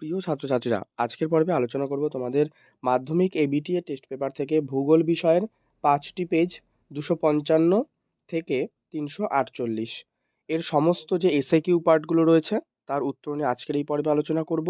প্রিয় ছাত্রছাত্রীরা, আজকের পর্বে আলোচনা করব তোমাদের মাধ্যমিক এবিটিএ টেস্ট পেপার থেকে ভূগোল বিষয়ের পাঁচটি পেজ দুশো পঞ্চান্ন থেকে তিনশো আটচল্লিশ। এর সমস্ত যে এসএকিউ পার্টগুলো রয়েছে, তার উত্তর নিয়ে আজকের এই পর্বে আলোচনা করব।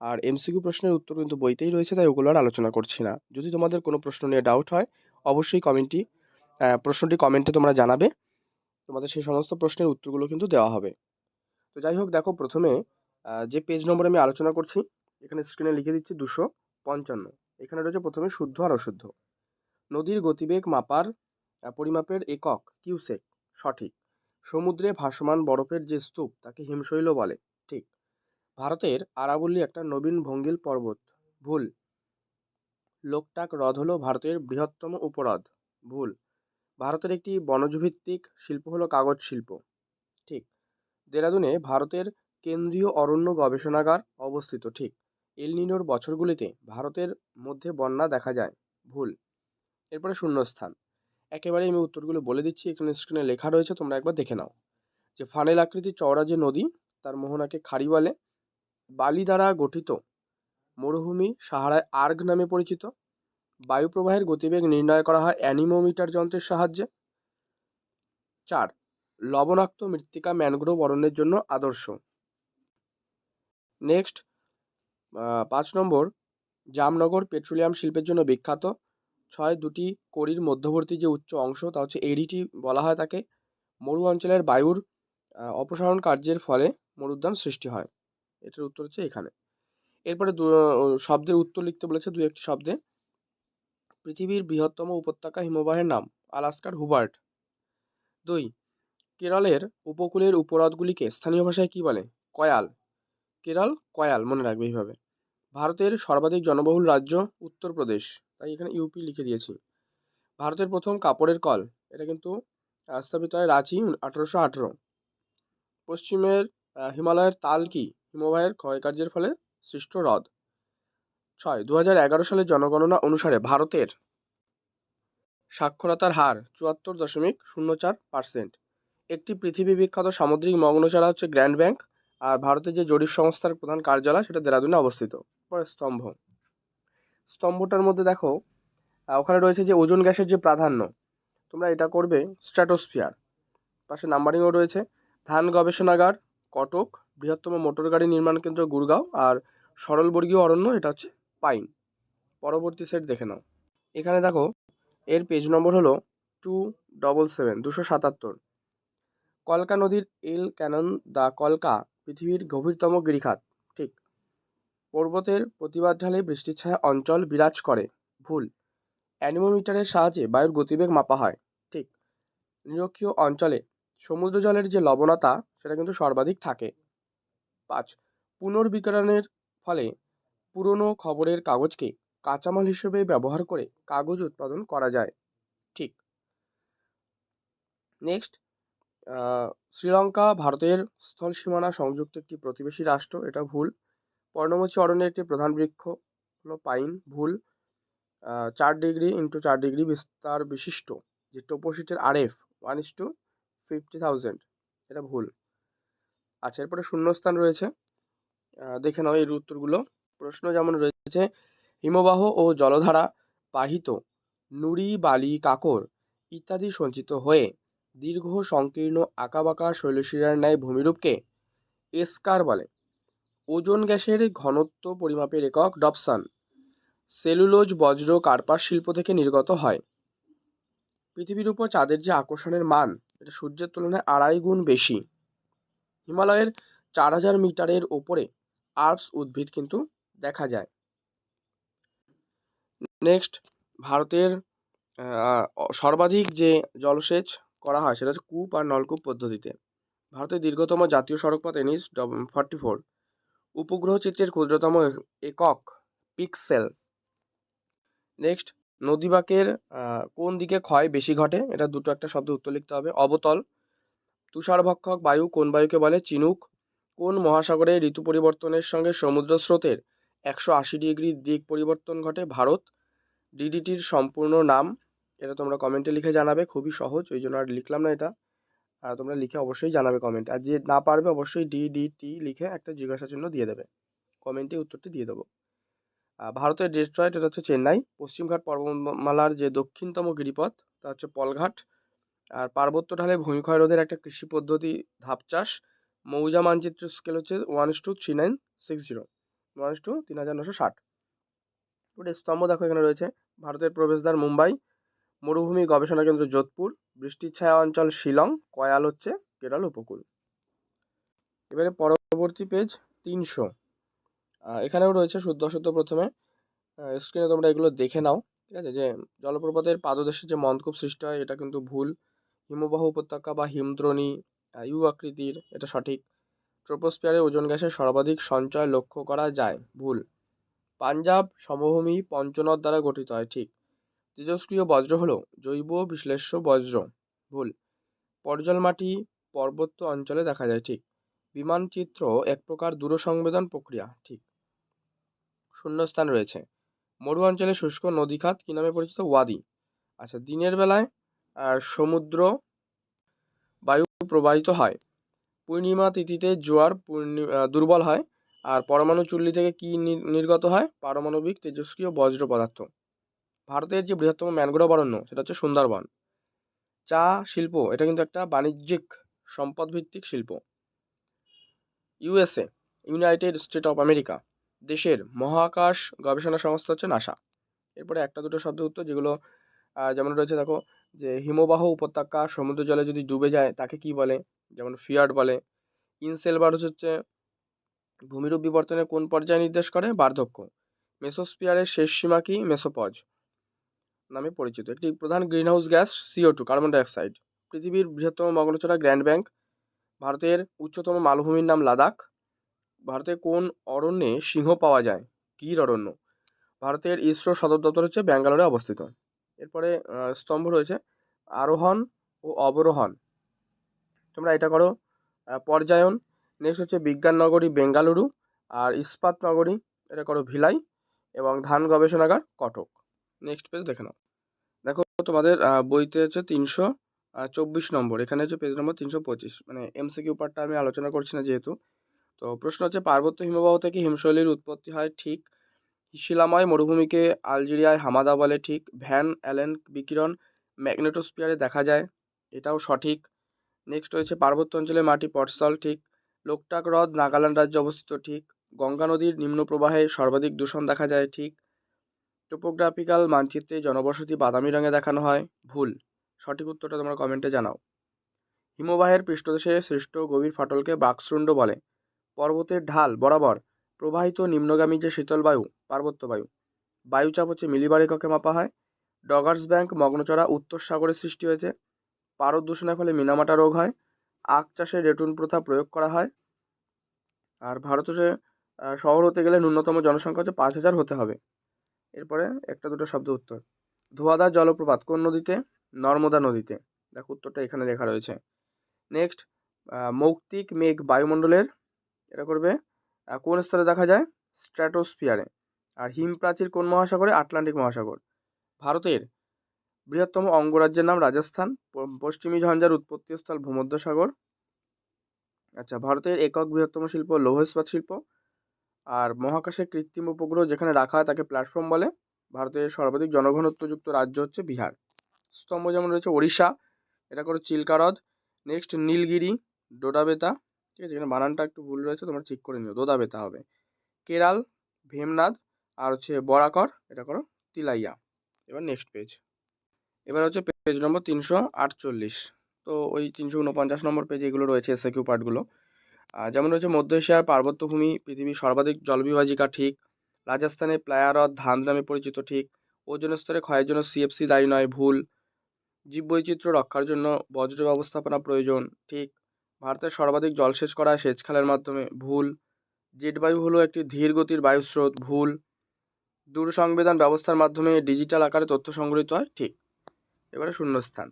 আর এমসিকিউ প্রশ্নের উত্তর কিন্তু বইতেই রয়েছে, তাই ওগুলো আর আলোচনা করছি না। যদি তোমাদের কোনো প্রশ্ন নিয়ে ডাউট হয়, অবশ্যই কমেন্টটি প্রশ্নটি কমেন্টে তোমরা জানাবে। তোমাদের সেই সমস্ত প্রশ্নের উত্তরগুলো কিন্তু দেওয়া হবে। তো যাই হোক, দেখো প্রথমে যে পেজ নম্বর আমি আলোচনা করছি, এখানে স্ক্রিনে লিখে দিচ্ছি দুশো পঞ্চান্ন। এখানে রয়েছে প্রথমে শুদ্ধ আর অশুদ্ধ। নদীর গতিবেগ মাপার পরিমাপের একক, কিউসেক, সঠিক। সমুদ্রে ভাসমান বরফের যে স্তূপ, তাকে হিমশৈল বলে, ঠিক। ভারতের আরাবল্লী একটা নবীন ভঙ্গিল পর্বত, ভুল। লোকটাক হ্রদ হলো ভারতের বৃহত্তম উপহ্রদ, ভুল। ভারতের একটি বনজভিত্তিক শিল্প হলো কাগজ শিল্প, ঠিক। দেরাদুনে ভারতের কেন্দ্রীয় অরণ্য গবেষণাগার অবস্থিত, ঠিক। এলনিনোর বছরগুলিতে ভারতের মধ্যে বন্যা দেখা যায়। ভুল। এরপরে শূন্যস্থান। একেবারে আমি উত্তরগুলো বলে দিচ্ছি, এখানে স্ক্রিনে লেখা রয়েছে, তোমরা একবার দেখে নাও। যে ফানেল আকৃতির চওড়া যে নদী, তার মোহনাকে খাড়ি বলে বালি দ্বারা গঠিত, মরুভূমি সাহারায় আর্গ নামে পরিচিত। বায়ুপ্রবাহের গতিবেগ নির্ণয় করা হয় অ্যানিমোমিটার যন্ত্রের সাহায্যে। চার, লবণাক্ত মৃত্তিকা ম্যানগ্রোভ অরণ্যের জন্য আদর্শ। নেক্সট পাঁচ নম্বর, জামনগর পেট্রোলিয়াম শিল্পের জন্য বিখ্যাত। ছয়, দুটি কড়ির মধ্যবর্তী যে উচ্চ অংশ, তা হচ্ছে এডিটি বলা হয় তাকে। মরু অঞ্চলের বায়ুর অপসারণ কার্যের ফলে মরুদ্যান সৃষ্টি হয়। এটার উত্তর হচ্ছে এখানে। এরপরে শব্দের উত্তর লিখতে বলেছে দু একটি শব্দে। পৃথিবীর বৃহত্তম উপত্যকা হিমবাহের নাম, আলাস্কার হুবার্ট। দুই, কেরলের উপকূলের উপহ্রদগুলিকে স্থানীয় ভাষায় কী বলে? কয়াল। কেরল, কয়াল মনে রাখবে এইভাবে। ভারতের সর্বাধিক জনবহুল রাজ্য উত্তরপ্রদেশ, তাই এখানে ইউপি লিখে দিয়েছি। ভারতের প্রথম কাপড়ের কল, এটা কিন্তু স্থাপিত হয় রাঁচি আঠেরোশো আঠেরো। পশ্চিমের হিমালয়ের তাল কি? হিমবাহের ক্ষয়কার্যের ফলে সৃষ্ট হ্রদ। ছয় দু হাজার এগারো সালের জনগণনা অনুসারে ভারতের সাক্ষরতার হার চুয়াত্তর দশমিক শূন্য চার পার্সেন্ট একটি পৃথিবী বিখ্যাত সামুদ্রিক মগ্নচারা হচ্ছে গ্র্যান্ড ব্যাংক আর ভারতের যে জরিপ সংস্থার প্রধান কার্যালয় সেটা দেরাদুনে অবস্থিত, পরে স্তম্ভ। স্তম্ভটার মধ্যে দেখো ওখানে রয়েছে যে ওজন গ্যাসের যে প্রাধান্য, তোমরা এটা করবে স্ট্র্যাটোস্ফিয়ার। পাশে নাম্বারিংও রয়েছে, ধান গবেষণাগার, কটক, বৃহত্তম মোটর গাড়ি নির্মাণ কেন্দ্র গুরগাঁও আর সরলবর্গীয় অরণ্য, এটা হচ্ছে পাইন। পরবর্তী সেট দেখে নাও। এখানে দেখো, এর পেজ নম্বর হলো টু ডবল সেভেন দুশো সাতাত্তর। কলকা নদীর এল ক্যানন দ্য কলকা পৃথিবীর গভীরতম গিরিখাত, ঠিক। পর্বতের প্রতিবাদ ঢালে বৃষ্টির ছায়া অঞ্চল বিরাজ করে, ভুল। অ্যানিমোমিটারের সাহায্যে বায়ুর গতিবেগ মাপা হয়, ঠিক। নিরক্ষীয় অঞ্চলে সমুদ্র জলের যে লবণতা, সেটা কিন্তু সর্বাধিক থাকে। পাঁচ, পুনর্বিকরণের ফলে পুরনো খবরের কাগজকে কাঁচামাল হিসেবে ব্যবহার করে কাগজ উৎপাদন করা যায়, ঠিক। নেক্সট শ্রীলঙ্কা ভারতের স্থল সীমানা সংযুক্ত একটি প্রতিবেশী রাষ্ট্র, এটা ভুল। পর্ণমোচী অরণ্যের একটি প্রধান বৃক্ষ হলো পাইন, ভুল। চার ডিগ্রি ইন্টু চার ডিগ্রি বিস্তার বিশিষ্ট, যে টোপোশিটের RF, one is two fifty thousand, এটা ভুল। আচ্ছা এরপরে শূন্যস্থান রয়েছে। দেখে নাও এর উত্তরগুলো। প্রশ্ন যেমন রয়েছে, হিমবাহ ও জলধারা বাহিত নুড়ি, বালি, কাকর ইত্যাদি সঞ্চিত হয়ে দীর্ঘ, সংকীর্ণ, আঁকাবাঁকা শৈলশিরার ন্যায় ভূমিরূপকে এসকার বলে। ওজোন গ্যাসের ঘনত্ব পরিমাপের একক ডপসান সেলুলোজ বজ্র কার্পাস শিল্প থেকে নির্গত হয়। পৃথিবীর উপর চাঁদের যে আকর্ষণের মান, এটা সূর্যের তুলনায় আড়াই গুণ বেশি। হিমালয়ের চার হাজার মিটারের ওপরে আর্পস উদ্ভিদ কিন্তু দেখা যায়। নেক্সট, ভারতের সর্বাধিক যে জলসেচ করা হয় সেটা হচ্ছে কূপ আর নলকূপ পদ্ধতিতে। ভারতের দীর্ঘতম জাতীয় সড়কপথ এনএইচ ফর্টি ফোর। উপগ্রহ চিত্রের ক্ষুদ্রতম একক পিক্সেল। নেক্সট, নদীবাঁকের কোন দিকে ক্ষয় বেশি ঘটে? এটা দুটো একটা শব্দ উত্তর লিখতে হবে। অবতল। তুষারভক্ষক বায়ু কোন বায়ুকে বলে? চিনুক। কোন মহাসাগরে ঋতু পরিবর্তনের সঙ্গে সমুদ্র স্রোতের একশো আশি ডিগ্রি দিক পরিবর্তন ঘটে? ভারত। ডিডিটির সম্পূর্ণ নাম। এটা তোমরা কমেন্টে লিখে জানাবে, খুবই সহজ, ওই জন্য আর লিখলাম না এটা। আর তোমরা লিখে অবশ্যই জানাবে কমেন্ট আর যে না পারবে অবশ্যই ডি ডি টি লিখে একটা জিজ্ঞাসা চিহ্ন দিয়ে দেবে। কমেন্টে উত্তরটি দিয়ে দেবো। ভারতের ডেট্রয়েট এটা হচ্ছে চেন্নাই। পশ্চিমঘাট পর্বতমালার যে দক্ষিণতম গিরিপথ, তা হচ্ছে পলঘাট। আর পার্বত্য ঢালে ভূমিক্ষয় রোধের একটা কৃষি পদ্ধতি ধাপ চাষ। মৌজা মানচিত্র স্কেল হচ্ছে one two three nine six zero one two তিন হাজার নশো ষাট। স্তম্ভ দেখো এখানে রয়েছে। ভারতের প্রবেশদ্বার মুম্বাই। মরুভূমি গবেষণা কেন্দ্র যোধপুর, বৃষ্টির ছায়া অঞ্চল শিলং, কয়াল হচ্ছে কেরল উপকূল। এবারে পরবর্তী পেজ তিনশো। এখানেও রয়েছে শুদ্ধ অশুদ্ধ প্রথমে। স্ক্রিনে তোমরা এগুলো দেখে নাও, ঠিক আছে? যে জলপ্রপাতের পাদদেশে যে মন্দকূপ সৃষ্টি হয়, এটা কিন্তু ভুল। হিমবাহ উপত্যকা বা হিমদ্রোণী ইউ আকৃতির, এটা সঠিক। ট্রোপোস্ফিয়ারে ওজন গ্যাসের সর্বাধিক সঞ্চয় লক্ষ্য করা যায়, ভুল। পাঞ্জাব সমভূমি পঞ্চনদ দ্বারা গঠিত হয়, ঠিক। তেজস্ক্রিয় বজ্র হল, জৈব বিশ্লেষ্য বজ্র, ভুল। পর্জল মাটি পার্বত্য অঞ্চলে দেখা যায়, ঠিক। বিমানচিত্র এক প্রকার দূরসংবেদন প্রক্রিয়া, ঠিক। শূন্যস্থান রয়েছে। মরু অঞ্চলে শুষ্ক নদীখাত কী নামে পরিচিত? ওয়াদি। আচ্ছা দিনের বেলায় সমুদ্র বায়ু প্রবাহিত হয়। পূর্ণিমা তিথিতে জোয়ার দুর্বল হয়। আর পরমাণু চুল্লি থেকে কি নির্গত হয়? পারমাণবিক তেজস্ক্রিয় বজ্র পদার্থ। ভারতের যে বৃহত্তম ম্যানগ্রোভ অরণ্য, সেটা হচ্ছে সুন্দরবন। চা শিল্প, এটা কিন্তু একটা বাণিজ্যিক সম্পদ ভিত্তিক শিল্প USA United State of America, দেশের মহাকাশ গবেষণা সংস্থা হচ্ছে নাসা। এরপরে একটা দুটো শব্দ উত্তর, যেগুলো যেমন রয়েছে দেখো, যে হিমবাহ উপত্যকা সমুদ্র জলে যদি ডুবে যায়, তাকে কি বলে? যেমন ফিয়ার্ড বলে। ইনসেলবার হচ্ছে ভূমিরূপ বিবর্তনের কোন পর্যায়ে নির্দেশ করে? বার্ধক্য। মেসোস্ফিয়ারের শেষ সীমা কি? মেসোপজ। নামে পরিচিত। একটি প্রধান greenhouse gas CO two carbon dioxide. পৃথিবীর বৃহত্তম মগ্নচড়া গ্র্যান্ড ব্যাংক, ভারতের উচ্চতম মালভূমির নাম লাদাখ। ভারতের কোন অরণ্যে সিংহ পাওয়া যায়? গির অরণ্য। ভারতের ইসরো সদর দপ্তর হচ্ছে ব্যাঙ্গালোরে অবস্থিত। এরপরে স্তম্ভ রয়েছে, আরোহণ ও অবরোহণ। তোমরা এটা করো পর্যায়ন। নেক্সট হচ্ছে বিজ্ঞান নগরী বেঙ্গালুরু, আর ইস্পাত নগরী, এটা করো ভিলাই, এবং ধান গবেষণাগার কটক। নেক্সট পেজ দেখে নাও। দেখো তোমাদের বইতে হচ্ছে তিনশো চব্বিশ নম্বর। এখানে হচ্ছে পেজ নম্বর তিনশো পঁচিশ। মানে এমসিকিউ পার্টটা আমি আলোচনা করছি না যেহেতু। তো প্রশ্ন হচ্ছে, পার্বত্য হিমবাহ থেকে হিমশৈলীর উৎপত্তি হয় ঠিক শিলাময় মরুভূমিকে আলজেরিয়ায় হামাদা বলে ঠিক। ভ্যান অ্যালেন বিকিরণ ম্যাগনেটোস্পিয়ারে দেখা যায়, এটাও সঠিক। নেক্সট রয়েছে পার্বত্য অঞ্চলে মাটি পটসল ঠিক। লোকটাক হ্রদ নাগাল্যান্ড রাজ্যে অবস্থিত ঠিক। গঙ্গা নদীর নিম্ন প্রবাহে সর্বাধিক দূষণ দেখা যায় ঠিক। টোপোগ্রাফিক্যাল মানচিত্রে জনবসতি বাদামি রঙে দেখানো হয়। ভুল। সঠিক উত্তরটা তোমরা কমেন্টে জানাও। হিমবাহের পৃষ্ঠদেশে সৃষ্ট গভীর ফাটলকে বাকশৃণ্ড বলে। পর্বতের ঢাল বরাবর প্রবাহিত নিম্নগামী যে শীতল বায়ু, পার্বত্য বায়ু। বায়ুচাপ হচ্ছে মিলিবার এককে মাপা হয়। ডগার্স ব্যাংক মগ্নচড়া উত্তর সাগরে সৃষ্টি হয়েছে। পারদ দূষণের ফলে মিনামাটা রোগ হয়। আখ চাষে রেটুন প্রথা প্রয়োগ করা হয়। আর ভারতে শহর হতে গেলে ন্যূনতম জনসংখ্যা হচ্ছে পাঁচ হাজার হতে হবে। এরপরে একটা দুটো শব্দ উত্তর। ধোয়াদার জলপ্রপাত কোন নদীতে? নর্মদা নদীতে। দেখো উত্তরটা এখানে লেখা রয়েছে। নেক্সট মৌক্তিক মেঘ বায়ুমণ্ডলের, এটা করবে। কোন স্তরে দেখা যায়? স্ট্র্যাটোস্ফিয়ারে আর হিম প্রাচীর কোন মহাসাগরে? আটলান্টিক মহাসাগর। ভারতের বৃহত্তম অঙ্গরাজ্যের নাম রাজস্থান। পশ্চিমী ঝঞ্ঝার উৎপত্তিস্থল ভূমধ্যসাগর। আচ্ছা ভারতের একক বৃহত্তম শিল্প লৌহ ইস্পাত শিল্প। আর মহাকাশে কৃত্রিম উপগ্রহ যেখানে রাখা হয় তাকে প্ল্যাটফর্ম বলে। ভারতের সর্বাধিক জনঘনত্বযুক্ত রাজ্য হচ্ছে বিহার। স্তম্ভ যেমন রয়েছে ওড়িশা এটা করো চিল্কা হ্রদ নেক্সট নীলগিরি ডোডাবেতা ঠিক আছে? এখানে বানানটা একটু ভুল রয়েছে তোমরা ঠিক করে নিও। দোদাবেতা হবে। কেরাল ভীমনাথ আর হচ্ছে বরাকর এটা করো তিলাইয়া। এবার নেক্সট পেজ এবার হচ্ছে পেজ নম্বর তিনশো আটচল্লিশ। তো ওই তিনশো উনপঞ্চাশ নম্বর পেজে এগুলো রয়েছে এসএকিউ পার্টগুলো আহ, যেমন রয়েছে মধ্য এশিয়ার পার্বত্যভূমি, পৃথিবীর সর্বাধিক জলবিভাজিকা ঠিক। রাজস্থানে প্লায়া হ্রদ ধান নামে পরিচিত ঠিক। ওজন স্তরে ক্ষয়ের জন্য সিএফসি দায়ী নয়, ভুল। জীববৈচিত্র্য রক্ষার জন্য বজ্র ব্যবস্থাপনা প্রয়োজন, ঠিক। ভারতের সর্বাধিক জলসেচ করা সেচ খালের মাধ্যমে, ভুল। জেট বায়ু হলো একটি ধীর গতির বায়ুস্রোত ভুল। দূর সংবেদন ব্যবস্থার মাধ্যমে ডিজিটাল আকারে তথ্য সংগৃহীত হয়, ঠিক। এবারে শূন্যস্থান।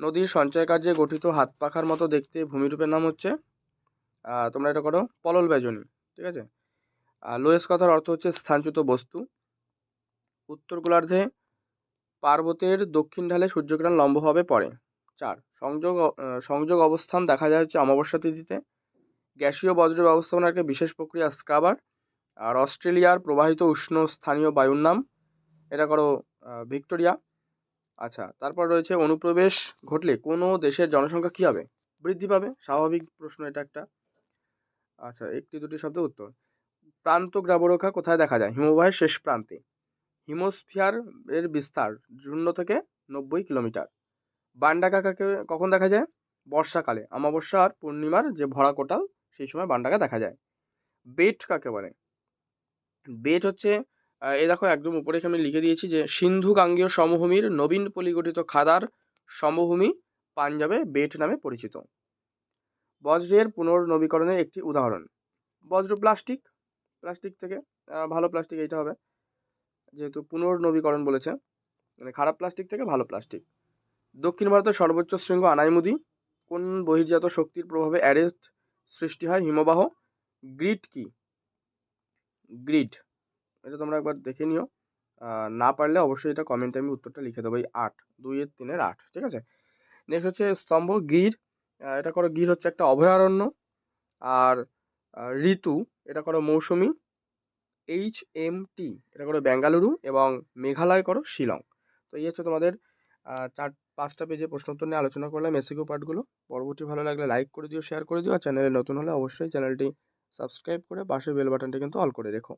নদীর সঞ্চয় কার্যে গঠিত হাত পাখার মতো দেখতে ভূমিরূপের নাম হচ্ছে তোমরা এটা করো, পলল ব্যজনী ঠিক আছে? লোয়েস কথার অর্থ হচ্ছে স্থানচ্যুত বস্তু। উত্তর গোলার্ধে পার্বতের দক্ষিণ ঢালে সূর্যকিরণ লম্বভাবে পড়ে চার, সংযোগ সংযোগ অবস্থান দেখা যায় হচ্ছে অমাবস্যা তিথিতে। গ্যাসীয় বজ্র ব্যবস্থাপনার একটা বিশেষ প্রক্রিয়া স্ক্রাবার। আর অস্ট্রেলিয়ার প্রবাহিত উষ্ণ স্থানীয় বায়ুর নাম। এটা করো ভিক্টোরিয়া। আচ্ছা তারপর রয়েছে অনুপ্রবেশ ঘটলে কোনো দেশের জনসংখ্যা কী হবে? বৃদ্ধি পাবে? স্বাভাবিক প্রশ্ন এটা একটা। আচ্ছা একটি দুটি শব্দ উত্তর। প্রান্ত গ্রাবরেখা কোথায় দেখা যায়? হিমবাহের শেষ প্রান্তে। হিমোস্ফিয়ার এর বিস্তার শূন্য থেকে নব্বই কিলোমিটার। বানডাকা কাকে কখন দেখা যায়? বর্ষাকালে। অমাবস্যা আর পূর্ণিমার যে ভরা কোটাল, সেই সময় বানডাকা দেখা যায়। বেট কাকে বলে? বেট হচ্ছে এ দেখো একদম উপরে আমি লিখে দিয়েছি যে সিন্ধু গাঙ্গেয় সমভূমির নবীন পলিগঠিত খাদার সমভূমি পাঞ্জাবে বেট নামে পরিচিত। বজ্রের পুনর্নবীকরণের একটি উদাহরণ। বজ্র প্লাস্টিক প্লাস্টিক থেকে ভালো প্লাস্টিক এইটা হবে। যেহেতু পুনর্নবীকরণ বলেছে মানে খারাপ প্লাস্টিক থেকে ভালো প্লাস্টিক। দক্ষিণ ভারতের সর্বোচ্চ শৃঙ্গ আনাইমুদি, কোন বহির্জাত শক্তির প্রভাবে অ্যারেস্ট সৃষ্টি হয় হিমবাহ? গ্রিড কি? গ্রিড। এটা তোমরা একবার দেখে নিও। না পারলে অবশ্যই এটা কমেন্টে আমি উত্তরটা লিখে দেবো, এই আট, দুইয়ের তিনের আট, ঠিক আছে? নেক্সট হচ্ছে স্তম্ভ গির এটা করো গির হচ্ছে একটা অভয়ারণ্য আর ঋতু এটা করো মৌসুমি এইচ এম টি এটা করো বেঙ্গালুরু এবং মেঘালয় করো শিলং। তো এই হচ্ছে তোমাদের চার, পাঁচটা পেজে প্রশ্ন উত্তর নিয়ে আলোচনা করলাম এসিকিউ পার্টগুলো পরবর্তী ভালো লাগলে লাইক করে দিও শেয়ার করে দিও আর চ্যানেলে নতুন হলে অবশ্যই চ্যানেলটি সাবস্ক্রাইব করে পাশে বেল বাটনটি কিন্তু অল করে রেখো।